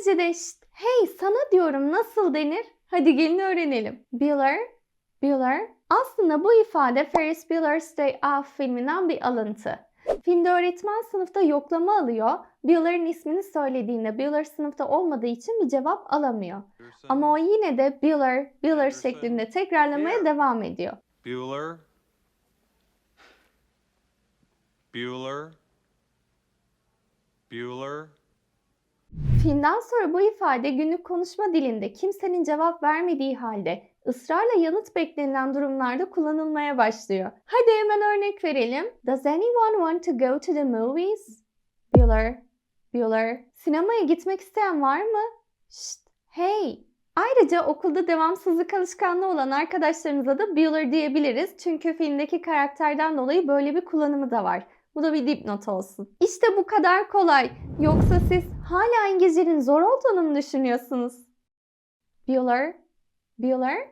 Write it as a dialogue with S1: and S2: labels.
S1: İngilizce'de şşt, hey sana diyorum nasıl denir? Hadi gelin öğrenelim. Bueller, Bueller. Aslında bu ifade Ferris Bueller's Day Off filminden bir alıntı. Filmde öğretmen sınıfta yoklama alıyor. Bueller'ın ismini söylediğinde Bueller sınıfta olmadığı için bir cevap alamıyor. Ama o yine de Bueller, Bueller şeklinde tekrarlamaya devam ediyor.
S2: Bueller. Bueller. Bueller.
S1: Filmden sonra bu ifade günlük konuşma dilinde kimsenin cevap vermediği halde ısrarla yanıt beklenilen durumlarda kullanılmaya başlıyor. Hadi hemen örnek verelim. Does anyone want to go to the movies? Bueller, Bueller. Sinemaya gitmek isteyen var mı? Şşt, hey. Ayrıca okulda devamsızlık alışkanlığı olan arkadaşlarımıza da Bueller diyebiliriz. Çünkü filmdeki karakterden dolayı böyle bir kullanımı da var. Bu da bir dipnot olsun. İşte bu kadar kolay. Yoksa siz hala İngilizcenin zor olduğunu mu düşünüyorsunuz? Bueller, Bueller,